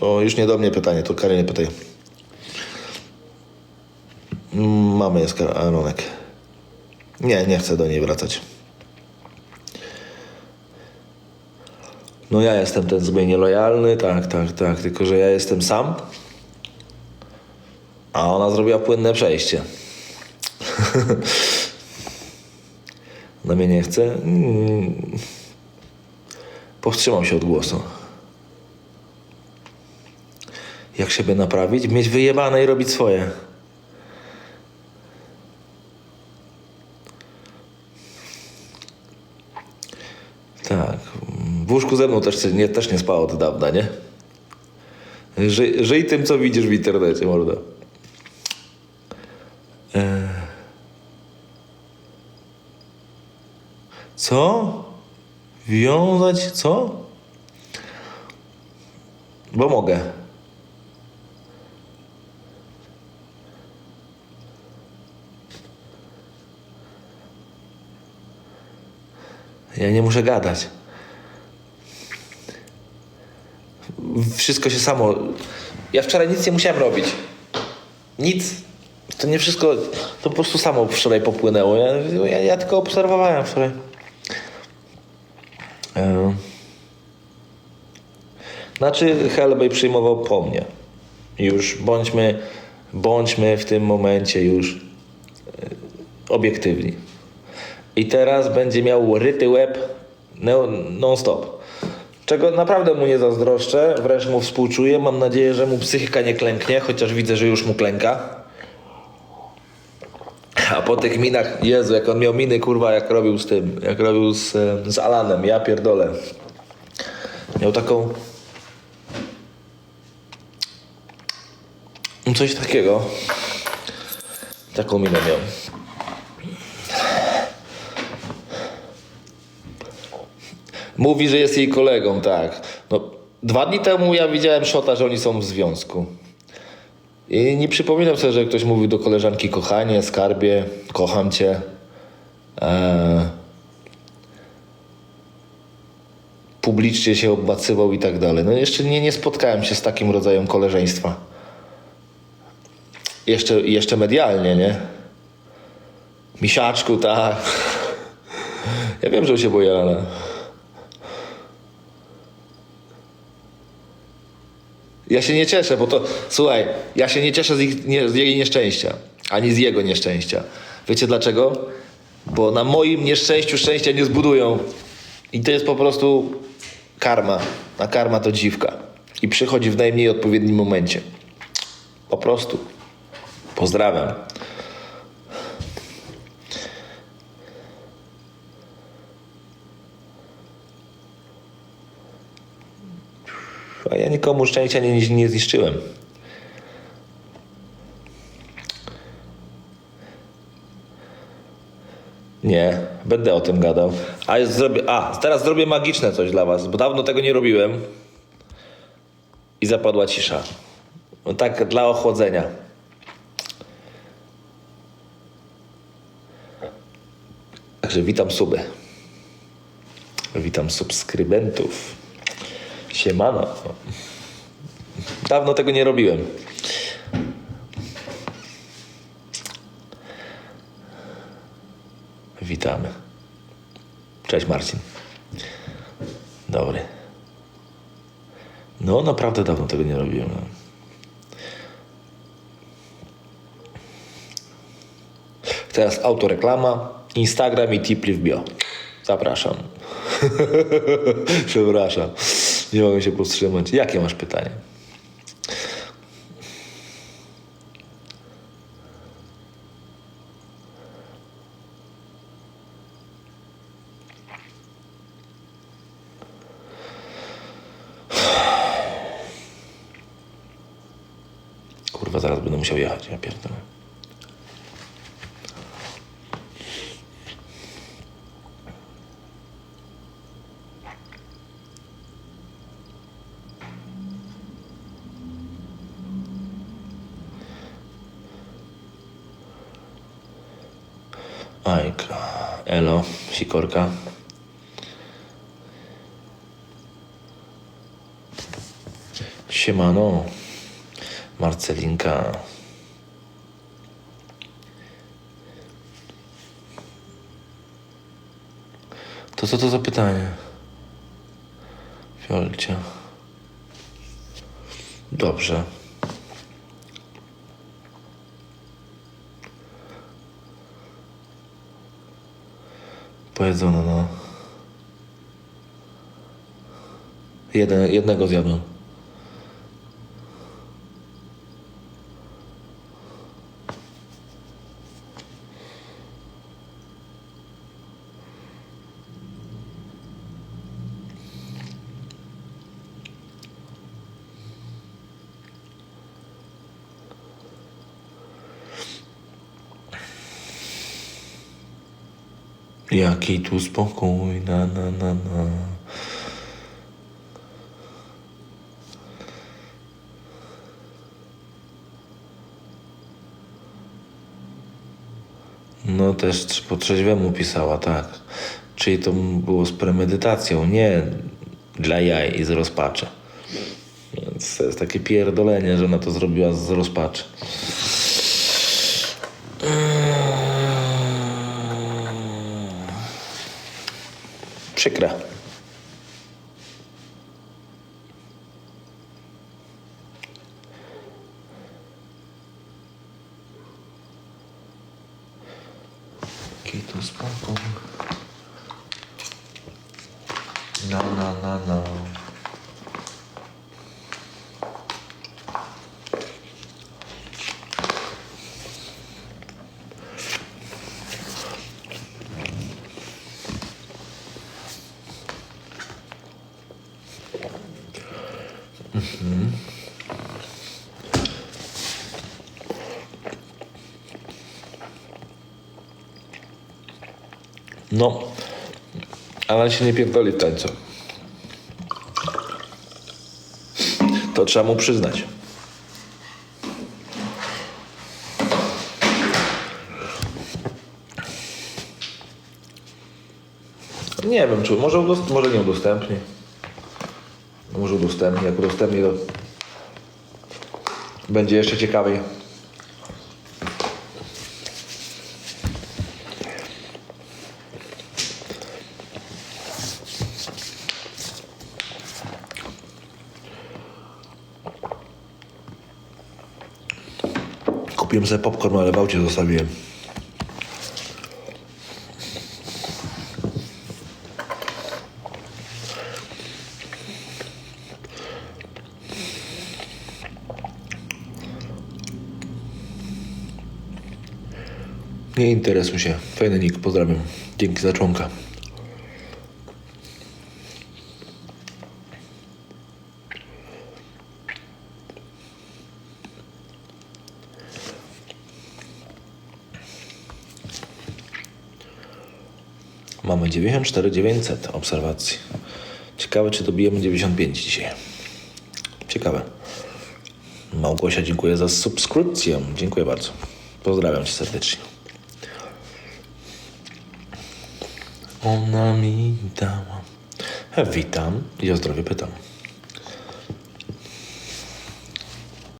To już nie do mnie pytanie, to Karynie pytaj. Mamy jest Karonek. Nie, nie chcę do niej wracać. No ja jestem ten zły nielojalny, tak, tak, tak, tylko że ja jestem sam, a ona zrobiła płynne przejście. Na mnie nie chce. Mm. Powstrzymam się od głosu. Jak siebie naprawić? Mieć wyjebane i robić swoje. Tak. W łóżku ze mną też nie, też nie spała od dawna, nie? Żyj, żyj tym, co widzisz w internecie, morda. Eee. Co? Wiązać co? Bo mogę. Ja nie muszę gadać. Wszystko się samo. Ja wczoraj nic nie musiałem robić. Nic. To nie wszystko. To po prostu samo wczoraj popłynęło. Ja, ja, ja tylko obserwowałem wczoraj. E, Znaczy, Hellboy przyjmował po mnie. Już bądźmy, bądźmy w tym momencie już e, obiektywni. I teraz będzie miał ryty łeb no- non-stop. Czego naprawdę mu nie zazdroszczę, wręcz mu współczuję. Mam nadzieję, że mu psychika nie klęknie, chociaż widzę, że już mu klęka. A po tych minach, Jezu, jak on miał miny, kurwa, jak robił z tym, jak robił z, z Alanem, ja pierdolę. Miał taką... Coś takiego. Taką minę miał. Mówi, że jest jej kolegą, tak. No, dwa dni temu ja widziałem szota, że oni są w związku. I nie przypominam sobie, że ktoś mówił do koleżanki kochanie, skarbie, kocham cię. Eee, publicznie się obmacywał i tak dalej. No jeszcze nie, nie spotkałem się z takim rodzajem koleżeństwa. Jeszcze, jeszcze medialnie, nie? Misiaczku, tak. Ja wiem, że się boję, Ja się nie cieszę, bo to, słuchaj, ja się nie cieszę z, ich, nie, z jej nieszczęścia, ani z jego nieszczęścia. Wiecie dlaczego? Bo na moim nieszczęściu szczęścia nie zbudują. I to jest po prostu karma. A karma to dziwka. I przychodzi w najmniej odpowiednim momencie. Po prostu. Pozdrawiam. A ja nikomu szczęścia nie, nie zniszczyłem. Nie, będę o tym gadał. A, zrobię, a teraz zrobię magiczne coś dla was, bo dawno tego nie robiłem. I zapadła cisza. No tak dla ochłodzenia. Także witam suby. Witam subskrybentów. Siemano. Dawno tego nie robiłem. Witamy. Cześć Marcin. Dobry. No, naprawdę dawno tego nie robiłem. Teraz autoreklama, Instagram i Tipli w bio. Zapraszam. Przepraszam. Nie mogę się powstrzymać. Jakie masz pytanie? Kurwa, zaraz będę musiał jechać. Ja pierdolę. Ajka. Elo, sikorka. Siemano. Marcelinka. To co to za pytanie? Fiolcia. Dobrze. Pojedzono, no. Jeden, jednego zjadłem. Jaki tu spokój, na, na, na, na. No też po trzeźwemu pisała, tak. Czyli to było z premedytacją, nie dla jaj i z rozpaczy. Więc to jest takie pierdolenie, że ona to zrobiła z rozpaczy. przykra. no. z pompą. Na. No, ale się nie pierdoli w tańcu. To trzeba mu przyznać. Nie wiem, czy może, może nie udostępni. Może udostępni. Jak udostępni, to będzie jeszcze ciekawiej. Kupiłem sobie popcorn, ale w aucie zostawiłem. Nie interesuj się. Fajny nick, pozdrawiam. Dzięki za członka. Mamy 94 900 obserwacji. Ciekawe, czy dobijemy 95 dzisiaj. Ciekawe. Małgosia, dziękuję za subskrypcję. Dziękuję bardzo. Pozdrawiam cię serdecznie. Ona mi dała. E, Witam i o zdrowie pytam.